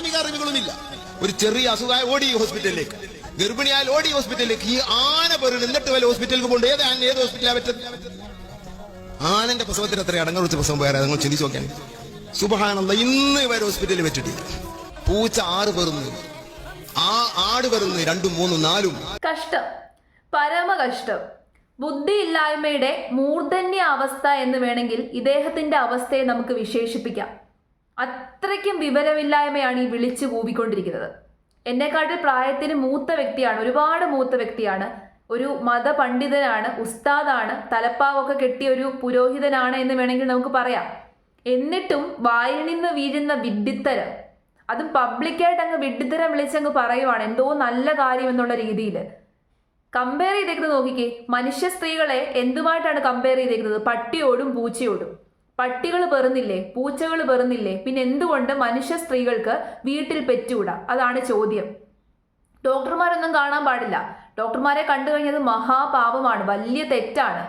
പ്രാഥമിക അറിവുകളുമില്ല ഒരു ചെറിയ അസുഖമായ ഓടി ഹോസ്പിറ്റലിലേക്ക്. ഗർഭിണിയായ ഓടി ഹോസ്പിറ്റലിലേക്ക്. ഈ ആന പേരിൽ എന്നിട്ട് വല്ല ഹോസ്പിറ്റലിൽ കൊണ്ട് ഏത് ആന ഏത് ഹോസ്പിറ്റലാണ് പറ്റുന്നത് ആനന്റെ പ്രസവത്തിന് എത്ര അടങ്ങൾ പ്രസവം പോയാൽ നിങ്ങൾ ചിന്തിച്ചു നോക്കാൻ സുബഹാനന്ദ ഇന്ന് വരെ ഹോസ്പിറ്റലിൽ വെച്ചിട്ടില്ല. പൂച്ച ആറ് പേർന്ന് ആ ആട് പേർന്ന് രണ്ടും മൂന്നും നാലും. കഷ്ടം. പരമ കഷ്ടം ബുദ്ധിയില്ലായ്മയുടെ മൂർധന്യ അവസ്ഥ എന്ന് വേണമെങ്കിൽ ഇദ്ദേഹത്തിന്റെ അവസ്ഥയെ നമുക്ക് വിശേഷിപ്പിക്കാം. അത്രയ്ക്കും വിവരമില്ലായ്മയാണ് ഈ വിളിച്ചു കൂവിക്കൊണ്ടിരിക്കുന്നത്. എന്നെക്കാട്ടിൽ പ്രായത്തിന് മൂത്ത വ്യക്തിയാണ് ഒരുപാട് മൂത്ത വ്യക്തിയാണ് ഒരു മതപണ്ഡിതനാണ് ഉസ്താദാണ് തലപ്പാവൊക്കെ കെട്ടിയ ഒരു പുരോഹിതനാണ് എന്ന് വേണമെങ്കിൽ നമുക്ക് പറയാം. എന്നിട്ടും വായിൽ നിന്ന് വീഴുന്ന വിഡ്ഢിത്തരം അതും പബ്ലിക്കായിട്ട് അങ്ങ് വിഡ്ഢിത്തരം വിളിച്ചങ്ങ് പറയുവാണ് എന്തോ നല്ല കാര്യം എന്നുള്ള രീതിയിൽ. കമ്പയർ ചെയ്തേക്കുന്നത് നോക്കിക്കേ മനുഷ്യ സ്ത്രീകളെ എന്തുമായിട്ടാണ് കമ്പയർ ചെയ്തേക്കുന്നത്? പട്ടിയോടും പൂച്ചയോടും. പട്ടികൾ പെറുന്നില്ലേ? പൂച്ചകൾ പെറുന്നില്ലേ? പിന്നെ എന്തുകൊണ്ട് മനുഷ്യ സ്ത്രീകൾക്ക് വീട്ടിൽ പെറ്റുകൂടാ അതാണ് ചോദ്യം. ഡോക്ടർമാരൊന്നും കാണാൻ പാടില്ല. ഡോക്ടർമാരെ കണ്ടു കഴിഞ്ഞത് മഹാപാപമാണ്. വലിയ തെറ്റാണ്.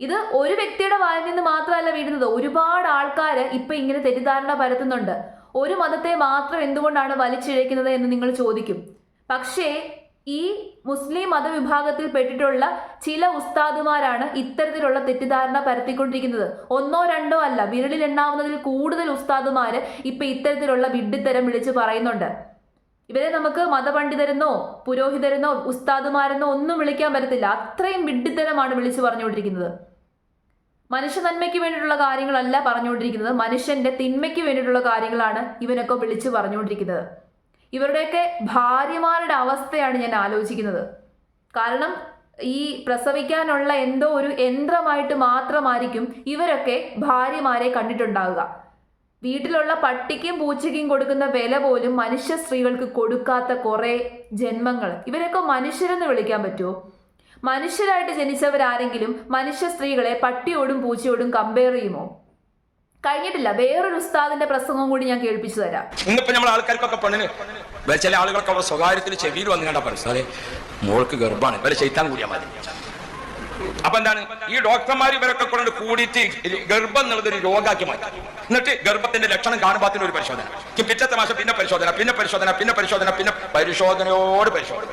ഇത് ഒരു വ്യക്തിയുടെ വായിൽ നിന്ന് മാത്രമല്ല വീഴുന്നത്. ഒരുപാട് ആൾക്കാർ ഇപ്പൊ ഇങ്ങനെ തെറ്റിദ്ധാരണ പരത്തുന്നുണ്ട്. ഒരു മതത്തെ മാത്രം എന്തുകൊണ്ടാണ് വലിച്ചിഴക്കുന്നത് എന്ന് നിങ്ങൾ ചോദിക്കും. പക്ഷേ ഈ മുസ്ലിം മതവിഭാഗത്തിൽ പെട്ടിട്ടുള്ള ചില ഉസ്താദുമാരാണ് ഇത്തരത്തിലുള്ള തെറ്റിദ്ധാരണ പരത്തിക്കൊണ്ടിരിക്കുന്നത്. ഒന്നോ രണ്ടോ അല്ല വിരലിൽ എണ്ണാവുന്നതിൽ കൂടുതൽ ഉസ്താദുമാര് ഇപ്പൊ ഇത്തരത്തിലുള്ള വിഡ്ഢിത്തരം വിളിച്ച് പറയുന്നുണ്ട്. ഇവരെ നമുക്ക് മതപണ്ഡിതരെന്നോ പുരോഹിതരെന്നോ ഉസ്താദുമാരെന്നോ ഒന്നും വിളിക്കാൻ പറ്റത്തില്ല. അത്രയും വിഡ്ഢിത്തരമാണ് വിളിച്ചു പറഞ്ഞുകൊണ്ടിരിക്കുന്നത്. മനുഷ്യ നന്മയ്ക്ക് വേണ്ടിയിട്ടുള്ള കാര്യങ്ങളല്ല പറഞ്ഞുകൊണ്ടിരിക്കുന്നത്. മനുഷ്യന്റെ തിന്മയ്ക്ക് വേണ്ടിയിട്ടുള്ള കാര്യങ്ങളാണ് ഇവനൊക്കെ വിളിച്ചു പറഞ്ഞുകൊണ്ടിരിക്കുന്നത്. ഇവരുടെയൊക്കെ ഭാര്യമാരുടെ അവസ്ഥയാണ് ഞാൻ ആലോചിക്കുന്നത്. കാരണം ഈ പ്രസവിക്കാനുള്ള എന്തോ ഒരു യന്ത്രമായിട്ട് മാത്രമായിരിക്കും ഇവരൊക്കെ ഭാര്യമാരെ കണ്ടിട്ടുണ്ടാവുക. വീട്ടിലുള്ള പട്ടിക്കും പൂച്ചയ്ക്കും കൊടുക്കുന്ന വില പോലും മനുഷ്യ സ്ത്രീകൾക്ക് കൊടുക്കാത്ത കുറേ ജന്മങ്ങൾ. ഇവരൊക്കെ മനുഷ്യരെന്ന് വിളിക്കാൻ പറ്റുമോ? മനുഷ്യരായിട്ട് ജനിച്ചവരാരെങ്കിലും മനുഷ്യ സ്ത്രീകളെ പട്ടിയോടും പൂച്ചയോടും കമ്പയർ ചെയ്യുമോ? കഴിഞ്ഞിട്ടില്ല. വേറൊരു ഉസ്താദിന്റെ പ്രസംഗം കൂടി ഞാൻ കേൾപ്പിച്ചു തരാം. ഇന്നിപ്പോ നമ്മൾ ആൾക്കാർക്കൊക്കെ പെണ്ണിന് വേ- ചില ആളുകൾക്ക് അവിടെ സ്വകാര്യത്തിൽ ചെവിയിൽ വന്നു കണ്ട സാറേ മോൾക്ക് ഗർഭാണ്. ഇവരെ ചെയ്ത്താൻ കൂടിയാ മതി. അപ്പൊ എന്താണ്? ഈ ഡോക്ടർമാർ ഇവരൊക്കെ കൊണ്ട് കൂടിയിട്ട് ഗർഭം എന്നുള്ളത് ഒരു രോഗാക്കി മാറ്റി. എന്നിട്ട് ഗർഭത്തിന്റെ ലക്ഷണം കാണുമ്പോൾ ഒരു പരിശോധന. പിറ്റത്തെ മാസം പിന്നെ പരിശോധന പിന്നെ പരിശോധന പിന്നെ പരിശോധന പിന്നെ പരിശോധനയോട് പരിശോധന.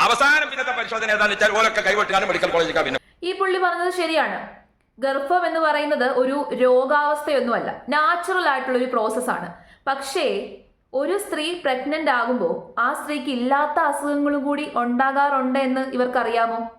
അവസാനം പിന്നത്തെ പരിശോധന ഏതാണെന്ന് വെച്ചാൽ ഓരൊക്കെ കൈവെട്ടുകാനും മെഡിക്കൽ കോളേജിൽ പിന്നെ. ഈ പുള്ളി പറഞ്ഞത് ശരിയാണ്. ഗർഭം എന്ന് പറയുന്നത് ഒരു രോഗാവസ്ഥയൊന്നുമല്ല. നാച്ചുറൽ ആയിട്ടുള്ള ഒരു പ്രോസസ്സാണ് പക്ഷേ ഒരു സ്ത്രീ പ്രഗ്നന്റ് ആകുമ്പോൾ ആ സ്ത്രീക്ക് ഇല്ലാത്ത അസുഖങ്ങളും കൂടി ഉണ്ടാകാറുണ്ട് എന്ന് ഇവർക്കറിയാമോ?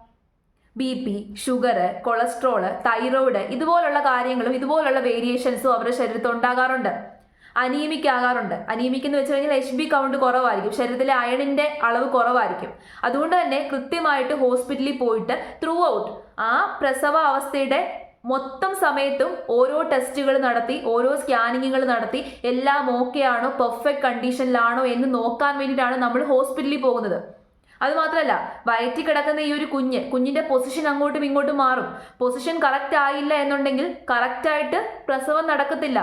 B P sugar cholesterol thyroid ഇതുപോലുള്ള കാര്യങ്ങളും ഇതുപോലുള്ള വേരിയേഷൻസും അവരുടെ ശരീരത്തിൽ ഉണ്ടാകാറുണ്ട്. അനീമിക് ആകാറുണ്ട്. അനീമിക് എന്ന് വെച്ച് കഴിഞ്ഞാൽ എച്ച് ബി കൗണ്ട് കുറവായിരിക്കും. ശരീരത്തിലെ അയണിന്റെ അളവ് കുറവായിരിക്കും. അതുകൊണ്ട് തന്നെ കൃത്യമായിട്ട് ഹോസ്പിറ്റലിൽ പോയിട്ട് ത്രൂ ഔട്ട് ആ പ്രസവ അവസ്ഥയുടെ മൊത്തം സമയത്തും ഓരോ ടെസ്റ്റുകൾ നടത്തി ഓരോ സ്കാനിങ്ങുകൾ നടത്തി എല്ലാം ഓക്കെ ആണോ പെർഫെക്റ്റ് കണ്ടീഷനിലാണോ എന്ന് നോക്കാൻ വേണ്ടിയിട്ടാണ് നമ്മൾ ഹോസ്പിറ്റലിൽ പോകുന്നത്. അതുമാത്രമല്ല വയറ്റിൽ കിടക്കുന്ന ഈ ഒരു കുഞ്ഞ് കുഞ്ഞിന്റെ പൊസിഷൻ അങ്ങോട്ടും ഇങ്ങോട്ടും മാറും. പൊസിഷൻ കറക്റ്റ് ആയില്ല എന്നുണ്ടെങ്കിൽ കറക്റ്റായിട്ട് പ്രസവം നടക്കത്തില്ല.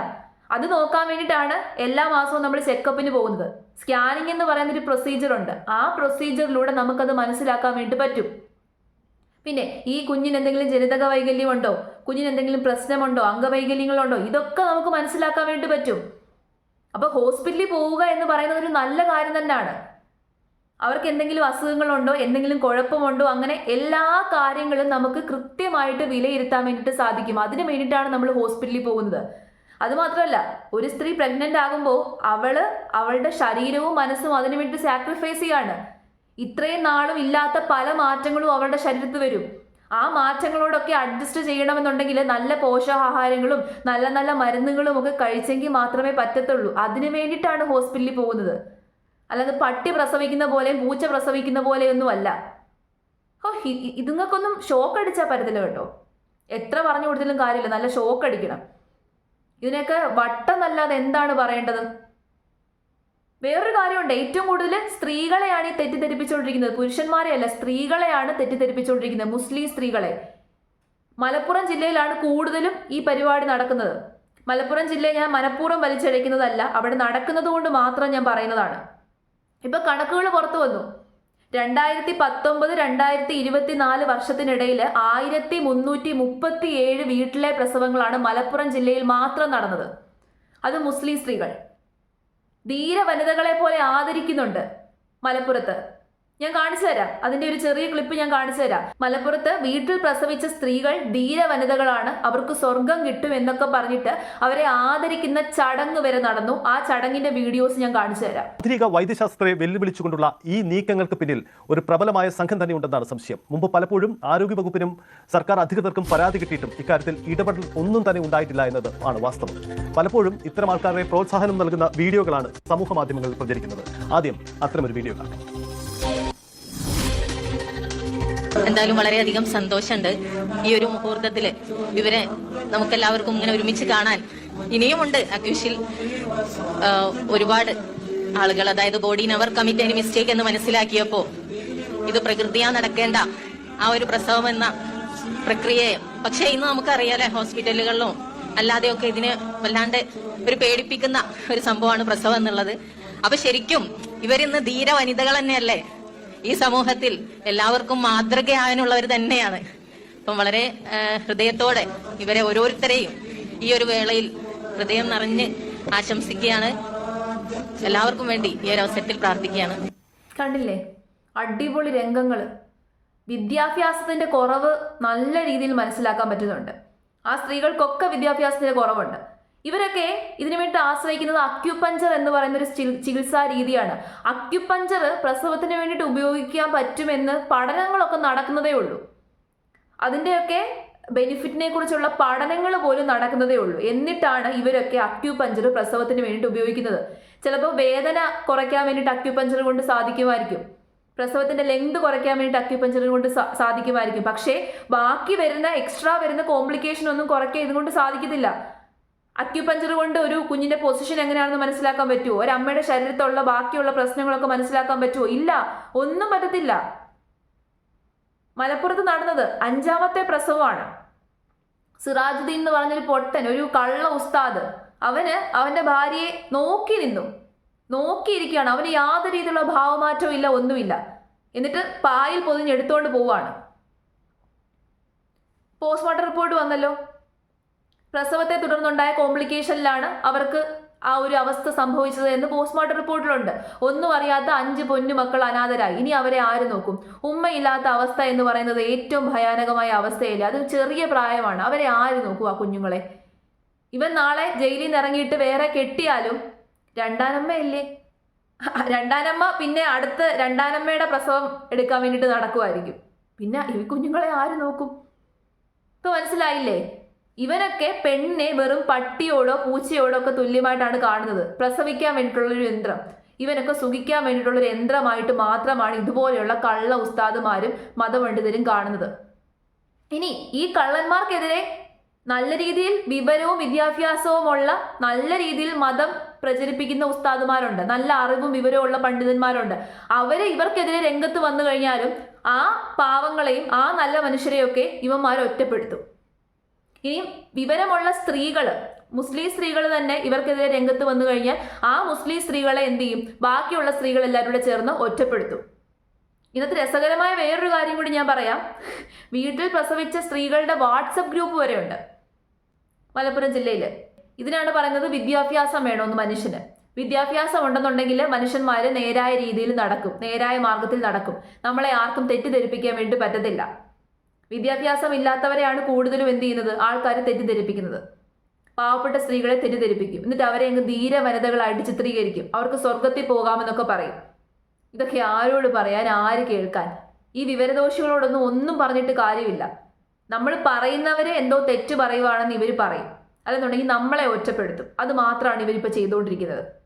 അത് നോക്കാൻ വേണ്ടിയിട്ടാണ് എല്ലാ മാസവും നമ്മൾ ചെക്കപ്പിന് പോകുന്നത്. സ്കാനിങ് എന്ന് പറയുന്ന ഒരു പ്രൊസീജിയർ ഉണ്ട്. ആ പ്രൊസീജിയറിലൂടെ നമുക്കത് മനസ്സിലാക്കാൻ വേണ്ടി പറ്റും. പിന്നെ ഈ കുഞ്ഞിന് എന്തെങ്കിലും ജനിതക വൈകല്യമുണ്ടോ കുഞ്ഞിന് എന്തെങ്കിലും പ്രശ്നമുണ്ടോ? അംഗവൈകല്യങ്ങളുണ്ടോ? ഇതൊക്കെ നമുക്ക് മനസ്സിലാക്കാൻ വേണ്ടി പറ്റും. അപ്പൊ ഹോസ്പിറ്റലിൽ പോവുക എന്ന് പറയുന്നത് ഒരു നല്ല കാര്യം തന്നെയാണ്. അവർക്ക് എന്തെങ്കിലും അസുഖങ്ങളുണ്ടോ? എന്തെങ്കിലും കുഴപ്പമുണ്ടോ? അങ്ങനെ എല്ലാ കാര്യങ്ങളും നമുക്ക് കൃത്യമായിട്ട് വിലയിരുത്താൻ വേണ്ടിയിട്ട് സാധിക്കും. അതിന് വേണ്ടിയിട്ടാണ് നമ്മൾ ഹോസ്പിറ്റലിൽ പോകുന്നത്. അതുമാത്രമല്ല ഒരു സ്ത്രീ പ്രഗ്നന്റ് ആകുമ്പോൾ അവൾ അവളുടെ ശരീരവും മനസ്സും അതിനു വേണ്ടി സാക്രിഫൈസ് ചെയ്യാണ്. ഇത്രയും നാളും ഇല്ലാത്ത പല മാറ്റങ്ങളും അവളുടെ ശരീരത്തിൽ വരും. ആ മാറ്റങ്ങളോടൊക്കെ അഡ്ജസ്റ്റ് ചെയ്യണമെന്നുണ്ടെങ്കിൽ നല്ല പോഷകാഹാരങ്ങളും നല്ല നല്ല മരുന്നുകളും ഒക്കെ കഴിച്ചെങ്കിൽ മാത്രമേ പറ്റത്തുള്ളൂ. അതിനു വേണ്ടിയിട്ടാണ് ഹോസ്പിറ്റലിൽ പോകുന്നത്. അല്ലാതെ പട്ടി പ്രസവിക്കുന്ന പോലെയും പൂച്ച പ്രസവിക്കുന്ന പോലെയൊന്നും അല്ല. ഓ ഇതുങ്ങൾക്കൊന്നും ഷോക്ക് അടിച്ചാൽ പറ്റത്തില്ല കേട്ടോ. എത്ര പറഞ്ഞു കൊടുത്താലും കാര്യമില്ല. നല്ല ഷോക്ക് അടിക്കണം. ഇതിനൊക്കെ വട്ടെന്നല്ലാതെ എന്താണ് പറയേണ്ടത്? വേറൊരു കാര്യമുണ്ട്. ഏറ്റവും കൂടുതൽ സ്ത്രീകളെയാണ് ഈ തെറ്റിദ്ധരിപ്പിച്ചുകൊണ്ടിരിക്കുന്നത്. പുരുഷന്മാരെയല്ല സ്ത്രീകളെയാണ് തെറ്റിദ്ധരിപ്പിച്ചുകൊണ്ടിരിക്കുന്നത്. മുസ്ലിം സ്ത്രീകളെ. മലപ്പുറം ജില്ലയിലാണ് കൂടുതലും ഈ പരിപാടി നടക്കുന്നത്. മലപ്പുറം ജില്ലയെ ഞാൻ മനഃപൂർവം വലിച്ചഴയ്ക്കുന്നതല്ല അവിടെ നടക്കുന്നത് കൊണ്ട് മാത്രം ഞാൻ പറയുന്നതാണ്. ഇപ്പൊ കണക്കുകൾ പുറത്തു വന്നു. രണ്ടായിരത്തി പത്തൊമ്പത് രണ്ടായിരത്തി ഇരുപത്തിനാല് വർഷത്തിനിടയിൽ ആയിരത്തി മുന്നൂറ്റി മുപ്പത്തി ഏഴ് വീട്ടിലെ പ്രസവങ്ങളാണ് മലപ്പുറം ജില്ലയിൽ മാത്രം നടന്നത്. അത് മുസ്ലിം സ്ത്രീകൾ. ധീര വനിതകളെ പോലെ ആദരിക്കുന്നുണ്ട് മലപ്പുറത്ത്. ഞാൻ കാണിച്ചു തരാം. അതിന്റെ ഒരു ചെറിയ ക്ലിപ്പ് ഞാൻ കാണിച്ചു തരാം. മലപ്പുറത്ത് വീട്ടിൽ പ്രസവിച്ച സ്ത്രീകൾ ധീര വനിതകളാണ് അവർക്ക് സ്വർഗം കിട്ടും എന്നൊക്കെ പറഞ്ഞിട്ട് അവരെ ആദരിക്കുന്ന ചടങ്ങ് വരെ നടന്നു. ആ ചടങ്ങിന്റെ വീഡിയോസ് ഞാൻ കാണിച്ചു തരാം. ആധുനിക വൈദ്യശാസ്ത്രത്തെ വെല്ലുവിളിച്ചുകൊണ്ടുള്ള ഈ നീക്കങ്ങൾക്ക് പിന്നിൽ ഒരു പ്രബലമായ സംഘം തന്നെ ഉണ്ടെന്നാണ് സംശയം. മുമ്പ് പലപ്പോഴും ആരോഗ്യ വകുപ്പിനും സർക്കാർ അധികൃതർക്കും പരാതി കിട്ടിയിട്ടും ഇക്കാര്യത്തിൽ ഇടപെടൽ ഒന്നും തന്നെ ഉണ്ടായിട്ടില്ല എന്നത് ആണ് വാസ്തവം. പലപ്പോഴും ഇത്തരം ആൾക്കാരെ പ്രോത്സാഹനം നൽകുന്ന വീഡിയോകളാണ് സമൂഹ മാധ്യമങ്ങളിൽ പ്രചരിക്കുന്നത്. ആദ്യം അത്തരമൊരു വീഡിയോ കാണാം. എന്തായാലും വളരെയധികം സന്തോഷമുണ്ട് ഈ ഒരു മുഹൂർത്തത്തിൽ ഇവരെ നമുക്കെല്ലാവർക്കും ഇങ്ങനെ ഒരുമിച്ച് കാണാൻ ഇനിയുമുണ്ട്. അക്യൂഷിൽ ഒരുപാട് ആളുകൾ അതായത് ബോഡി നവർ കമ്മിറ്റി അതിന് മിസ്റ്റേക്ക് എന്ന് മനസ്സിലാക്കിയപ്പോ ഇത് പ്രകൃതിയാ നടക്കേണ്ട ആ ഒരു പ്രസവം എന്ന പ്രക്രിയയെ. പക്ഷെ ഇന്ന് നമുക്കറിയാലേ ഹോസ്പിറ്റലുകളിലും അല്ലാതെയൊക്കെ ഇതിന് വല്ലാണ്ട് ഒരു പേടിപ്പിക്കുന്ന ഒരു സംഭവമാണ് പ്രസവം എന്നുള്ളത്. അപ്പൊ ശരിക്കും ഇവരിന്ന് ധീര വനിതകൾ തന്നെയല്ലേ? ഈ സമൂഹത്തിൽ എല്ലാവർക്കും മാതൃകയാവാനുള്ളവർ തന്നെയാണ്. അപ്പം വളരെ ഹൃദയത്തോടെ ഇവരെ ഓരോരുത്തരെയും ഈ ഒരു വേളയിൽ ഹൃദയം നിറഞ്ഞ് ആശംസിക്കുകയാണ്. എല്ലാവർക്കും വേണ്ടി ഈ ഒരു അവസരത്തിൽ പ്രാർത്ഥിക്കുകയാണ്. കണ്ടില്ലേ? അടിപൊളി രംഗങ്ങൾ വിദ്യാഭ്യാസത്തിന്റെ കുറവ് നല്ല രീതിയിൽ മനസ്സിലാക്കാൻ പറ്റുന്നുണ്ട്. ആ സ്ത്രീകൾക്കൊക്കെ വിദ്യാഭ്യാസത്തിന്റെ കുറവുണ്ട്. ഇവരൊക്കെ ഇതിനു വേണ്ടി ആശ്രയിക്കുന്നത് അക്യുപഞ്ചർ എന്ന് പറയുന്ന ഒരു ചികിത്സാ രീതിയാണ്. അക്യുപഞ്ചർ പ്രസവത്തിന് വേണ്ടിയിട്ട് ഉപയോഗിക്കാൻ പറ്റുമെന്ന് പഠനങ്ങളൊക്കെ നടക്കുന്നതേ ഉള്ളൂ. അതിന്റെയൊക്കെ ബെനിഫിറ്റിനെ കുറിച്ചുള്ള പഠനങ്ങൾ പോലും നടക്കുന്നതേ ഉള്ളൂ. എന്നിട്ടാണ് ഇവരൊക്കെ അക്യുപഞ്ചർ പ്രസവത്തിന് വേണ്ടിയിട്ട് ഉപയോഗിക്കുന്നത്. ചിലപ്പോൾ വേദന കുറയ്ക്കാൻ വേണ്ടിയിട്ട് അക്യുപഞ്ചർ കൊണ്ട് സാധിക്കുമായിരിക്കും. പ്രസവത്തിന്റെ ലെങ്ത് കുറയ്ക്കാൻ വേണ്ടിയിട്ട് അക്യുപഞ്ചർ കൊണ്ട് സാധിക്കുമായിരിക്കും. പക്ഷേ ബാക്കി വരുന്ന എക്സ്ട്രാ വരുന്ന കോംപ്ലിക്കേഷൻ ഒന്നും കുറയ്ക്കാൻ ഇതുകൊണ്ട് സാധിക്കത്തില്ല. അക്യുപഞ്ചർ കൊണ്ട് ഒരു കുഞ്ഞിന്റെ പൊസിഷൻ എങ്ങനെയാണെന്ന് മനസ്സിലാക്കാൻ പറ്റുമോ? അമ്മയുടെ ശരീരത്തുള്ള ബാക്കിയുള്ള പ്രശ്നങ്ങളൊക്കെ മനസ്സിലാക്കാൻ പറ്റുമോ? ഇല്ല ഒന്നും പറ്റത്തില്ല. മലപ്പുറത്ത് നടന്നത് അഞ്ചാമത്തെ പ്രസവമാണ്. സിറാജുദ്ദീൻ എന്ന് പറഞ്ഞൊരു പൊട്ടൻ ഒരു കള്ള ഉസ്താദ്. അവന് അവന്റെ ഭാര്യയെ നോക്കി നിന്നു. നോക്കിയിരിക്കുകയാണ്. അവന് യാതൊരു രീതിയിലുള്ള ഭാവമാറ്റവും ഇല്ല ഒന്നുമില്ല. എന്നിട്ട് പായിൽ പൊതിഞ്ഞെടുത്തോണ്ട് പോവാണ്. പോസ്റ്റ്മോർട്ടം റിപ്പോർട്ട് വന്നല്ലോ. പ്രസവത്തെ തുടർന്നുണ്ടായ കോംപ്ലിക്കേഷനിലാണ് അവർക്ക് ആ ഒരു അവസ്ഥ സംഭവിച്ചത് എന്ന് പോസ്റ്റ്മോർട്ടം റിപ്പോർട്ടിലുണ്ട്. ഒന്നും അറിയാത്ത അഞ്ച് പൊന്നു മക്കൾ അനാഥരായി. ഇനി അവരെ ആര് നോക്കും? ഉമ്മയില്ലാത്ത അവസ്ഥ എന്ന് പറയുന്നത് ഏറ്റവും ഭയാനകമായ അവസ്ഥയല്ലേ? അത് ചെറിയ പ്രായമാണ്. അവരെ ആര് നോക്കും ആ കുഞ്ഞുങ്ങളെ? ഇവൻ നാളെ ജയിലിൽ നിന്ന് ഇറങ്ങിയിട്ട് വേറെ കെട്ടിയാലും രണ്ടാനമ്മയല്ലേ? രണ്ടാനമ്മ പിന്നെ അടുത്ത രണ്ടാനമ്മയുടെ പ്രസവം എടുക്കാൻ വേണ്ടിയിട്ട് നടക്കുമായിരിക്കും പിന്നെ ഈ കുഞ്ഞുങ്ങളെ ആര് നോക്കും? ഇപ്പൊ മനസ്സിലായില്ലേ? ഇവനൊക്കെ പെണ്ണിനെ വെറും പട്ടിയോടോ പൂച്ചയോടോ ഒക്കെ തുല്യമായിട്ടാണ് കാണുന്നത്. പ്രസവിക്കാൻ വേണ്ടിയിട്ടുള്ളൊരു യന്ത്രം. ഇവനൊക്കെ സുഖിക്കാൻ വേണ്ടിയിട്ടുള്ളൊരു യന്ത്രമായിട്ട് മാത്രമാണ് ഇതുപോലെയുള്ള കള്ള ഉസ്താദുമാരും മതപണ്ഡിതരും കാണുന്നത്. ഇനി ഈ കള്ളന്മാർക്കെതിരെ നല്ല രീതിയിൽ വിവരവും വിദ്യാഭ്യാസവുമുള്ള നല്ല രീതിയിൽ മതം പ്രചരിപ്പിക്കുന്ന ഉസ്താദുമാരുണ്ട്. നല്ല അറിവും വിവരവും ഉള്ള പണ്ഡിതന്മാരുണ്ട്. അവരെ ഇവർക്കെതിരെ രംഗത്ത് വന്നു കഴിഞ്ഞാലും ആ പാവങ്ങളെയും ആ നല്ല മനുഷ്യരെയൊക്കെ ഇവന്മാർ ഒറ്റപ്പെടുത്തും. ഇനിയും വിവരമുള്ള സ്ത്രീകൾ മുസ്ലിം സ്ത്രീകൾ തന്നെ ഇവർക്കെതിരെ രംഗത്ത് വന്നു കഴിഞ്ഞാൽ ആ മുസ്ലിം സ്ത്രീകളെ എന്ത് ചെയ്യും? ബാക്കിയുള്ള സ്ത്രീകൾ എല്ലാവരും കൂടെ ചേർന്ന് ഒറ്റപ്പെടുത്തും. ഇന്നത്തെ രസകരമായ വേറൊരു കാര്യം കൂടി ഞാൻ പറയാം. വീട്ടിൽ പ്രസവിച്ച സ്ത്രീകളുടെ വാട്സപ്പ് ഗ്രൂപ്പ് വരെയുണ്ട് മലപ്പുറം ജില്ലയിൽ ഇതിനാണ് പറയുന്നത് വിദ്യാഭ്യാസം വേണമെന്ന് മനുഷ്യന്. വിദ്യാഭ്യാസം ഉണ്ടെന്നുണ്ടെങ്കിൽ മനുഷ്യന്മാർ നേരായ രീതിയിൽ നടക്കും. നേരായ മാർഗത്തിൽ നടക്കും. നമ്മളെ ആർക്കും തെറ്റിദ്ധരിപ്പിക്കാൻ വേണ്ടി പറ്റത്തില്ല. വിദ്യാഭ്യാസം ഇല്ലാത്തവരെയാണ് കൂടുതലും എന്ത് ചെയ്യുന്നത്? ആൾക്കാർ തെറ്റിദ്ധരിപ്പിക്കുന്നത്. പാവപ്പെട്ട സ്ത്രീകളെ തെറ്റിദ്ധരിപ്പിക്കും. എന്നിട്ട് അവരെ അങ്ങ് ധീര വനിതകളായിട്ട് ചിത്രീകരിക്കും. അവർക്ക് സ്വർഗത്തിൽ പോകാമെന്നൊക്കെ പറയും. ഇതൊക്കെ ആരോട് പറയാൻ ആര് കേൾക്കാൻ? ഈ വിവരദോഷികളോടൊന്നും ഒന്നും പറഞ്ഞിട്ട് കാര്യമില്ല. നമ്മൾ പറയുന്നവരെ എന്തോ തെറ്റ് പറയുവാണെന്ന് ഇവർ പറയും. അല്ലെന്നുണ്ടെങ്കിൽ നമ്മളെ ഒറ്റപ്പെടുത്തും. അത് മാത്രമാണ് ഇവരിപ്പോൾ ചെയ്തുകൊണ്ടിരിക്കുന്നത്.